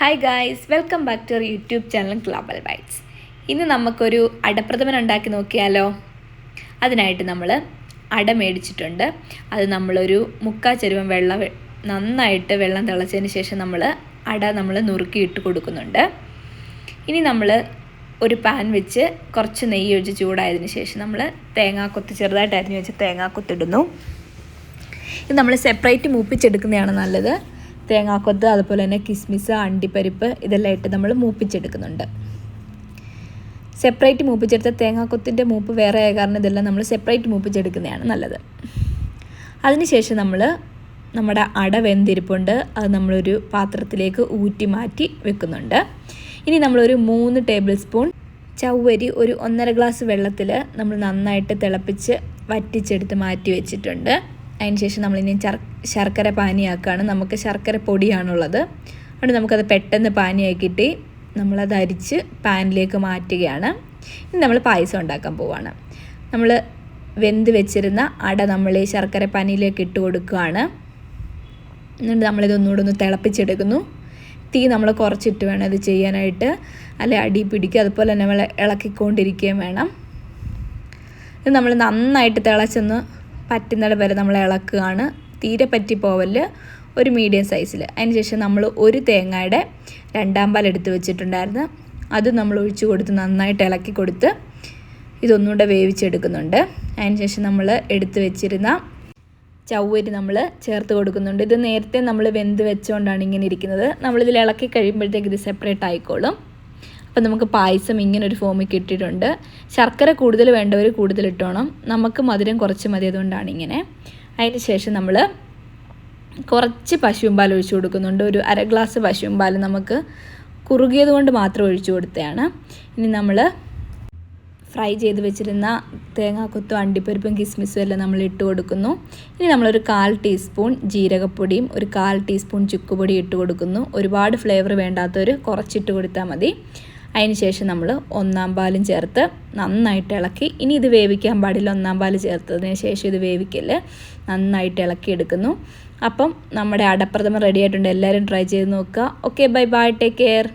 Hi guys welcome back to our YouTube channel global bytes ഇന്ന് നമുക്കൊരു അടപ്രഥമൻ ഉണ്ടാക്കി നോക്കിയാലോ? അതിനായിട്ട് നമ്മൾ അട മേടിച്ചിട്ടുണ്ട്. അത് നമ്മളൊരു മുക്കാ ചെരുവം വെള്ളം നന്നായിട്ട് വെള്ളം തിളച്ചതിന് ശേഷം നമ്മൾ അട നമ്മൾ നുറുക്കിയിട്ട് കൊടുക്കുന്നുണ്ട്. ഇനി നമ്മൾ ഒരു പാൻ വെച്ച് കുറച്ച് നെയ്യ് ഒഴിച്ച് ചൂടായതിന് ശേഷം നമ്മൾ തേങ്ങാക്കൊത്ത് ചെറുതായിട്ട് അരിഞ്ഞ് വെച്ച് തേങ്ങാക്കൊത്തിടുന്നു ഇത് നമ്മൾ സെപ്പറേറ്റ് മൂപ്പിച്ചെടുക്കുന്നതാണ് നല്ലത്. തേങ്ങാക്കൊത്ത് അതുപോലെ തന്നെ കിസ്മിസ് അണ്ടിപ്പരിപ്പ് ഇതെല്ലാം ഇട്ട് നമ്മൾ മൂപ്പിച്ചെടുക്കുന്നുണ്ട്. സെപ്പറേറ്റ് മൂപ്പിച്ചെടുത്ത തേങ്ങാക്കൊത്തിന്റെ മൂപ്പ് വേറെ ആയ കാരണം ഇതെല്ലാം നമ്മൾ സെപ്പറേറ്റ് മൂപ്പിച്ചെടുക്കുന്നതാണ് നല്ലത്. അതിനുശേഷം നമ്മൾ നമ്മുടെ അട വെന്തിരിപ്പുണ്ട്. അത് നമ്മളൊരു പാത്രത്തിലേക്ക് ഊറ്റി മാറ്റി വെക്കുന്നുണ്ട്. ഇനി നമ്മളൊരു മൂന്ന് ടേബിൾ സ്പൂൺ ചവ്വരി ഒരു ഒന്നര ഗ്ലാസ് വെള്ളത്തിൽ നമ്മൾ നന്നായിട്ട് തിളപ്പിച്ച് വറ്റിച്ചെടുത്ത് മാറ്റി വെച്ചിട്ടുണ്ട്. അതിനുശേഷം നമ്മളിനി ചർ ശർക്കര പാനിയാക്കുകയാണ് നമുക്ക് ശർക്കര പൊടിയാണുള്ളത്. അതുകൊണ്ട് നമുക്കത് പെട്ടെന്ന് പാനിയാക്കിയിട്ട് നമ്മളത് അരിച്ച് പാനിലേക്ക് മാറ്റുകയാണ്. ഇനി നമ്മൾ പായസം ഉണ്ടാക്കാൻ പോവുകയാണ് നമ്മൾ വെന്ത് വെച്ചിരുന്ന അട നമ്മൾ ഈ ശർക്കര പാനിയിലേക്ക് ഇട്ട് കൊടുക്കുകയാണ്. എന്നിട്ട് നമ്മളിത് ഒന്നുകൂടെ ഒന്ന് തിളപ്പിച്ചെടുക്കുന്നു. തീ നമ്മൾ കുറച്ചിട്ട് വേണം ഇത് ചെയ്യാനായിട്ട്. അല്ലെ അടി പിടിക്കുക. അതുപോലെ തന്നെ നമ്മൾ ഇളക്കിക്കൊണ്ടിരിക്കുകയും വേണം. ഇത് നമ്മൾ നന്നായിട്ട് തിളച്ചൊന്ന് പറ്റുന്നിടം വരെ നമ്മൾ ഇളക്കുകയാണ്. തീരെ പറ്റി പോവൽ ഒരു മീഡിയം സൈസിൽ അതിനുശേഷം നമ്മൾ ഒരു തേങ്ങയുടെ രണ്ടാം പാൽ എടുത്ത് വെച്ചിട്ടുണ്ടായിരുന്നു. അത് നമ്മൾ ഒഴിച്ചു കൊടുത്ത് നന്നായിട്ട് ഇളക്കി കൊടുത്ത് ഇതൊന്നുകൂടെ വേവിച്ചെടുക്കുന്നുണ്ട്. അതിനുശേഷം നമ്മൾ എടുത്ത് വെച്ചിരുന്ന ചവ്വരി നമ്മൾ ചേർത്ത് കൊടുക്കുന്നുണ്ട്. ഇത് നേരത്തെ നമ്മൾ വെന്ത് വെച്ചുകൊണ്ടാണ് ഇങ്ങനെ ഇരിക്കുന്നത്. നമ്മളിതിൽ ഇളക്കി കഴിയുമ്പോഴത്തേക്ക് ഇത് സെപ്പറേറ്റ് ആയിക്കോളും. അപ്പം നമുക്ക് പായസം ഇങ്ങനെ ഒരു ഫോമിൽ കിട്ടിയിട്ടുണ്ട്. ശർക്കര കൂടുതൽ വേണ്ടവർ കൂടുതൽ ഇട്ടോണം. നമുക്ക് മധുരം കുറച്ച് മതി അതുകൊണ്ടാണ് ഇങ്ങനെ. അതിന് ശേഷം നമ്മൾ കുറച്ച് പശുവും പാൽ ഒഴിച്ചു കൊടുക്കുന്നുണ്ട്. ഒരു അര ഗ്ലാസ് പശുവും പാൽ നമുക്ക് കുറുകിയത് കൊണ്ട് മാത്രം ഒഴിച്ചു കൊടുത്തതാണ്. ഇനി നമ്മൾ ഫ്രൈ ചെയ്ത് വെച്ചിരുന്ന തേങ്ങാക്കൊത്തും അണ്ടിപ്പരിപ്പും കിസ്മിസും എല്ലാം നമ്മൾ ഇട്ട് കൊടുക്കുന്നു. ഇനി നമ്മളൊരു കാൽ ടീസ്പൂൺ ജീരകപ്പൊടിയും ഒരു കാൽ ടീസ്പൂൺ ചുക്കുപൊടിയും ഇട്ട് കൊടുക്കുന്നു. ഒരുപാട് ഫ്ലേവർ വേണ്ടാത്തവർ കുറച്ചിട്ട് കൊടുത്താൽ മതി. അതിന് ശേഷം നമ്മൾ ഒന്നാം പാലും ചേർത്ത് നന്നായിട്ട് ഇളക്കി. ഇനി ഇത് വേവിക്കാൻ പാടില്ല ഒന്നാം പാൽ ചേർത്തതിന് ശേഷം ഇത് വേവിക്കൽ നന്നായിട്ട് ഇളക്കി എടുക്കുന്നു. അപ്പം നമ്മുടെ അടപ്രഥമ റെഡി ആയിട്ടുണ്ട്. എല്ലാവരും ട്രൈ ചെയ്ത് നോക്കുക. Okay bye bye take care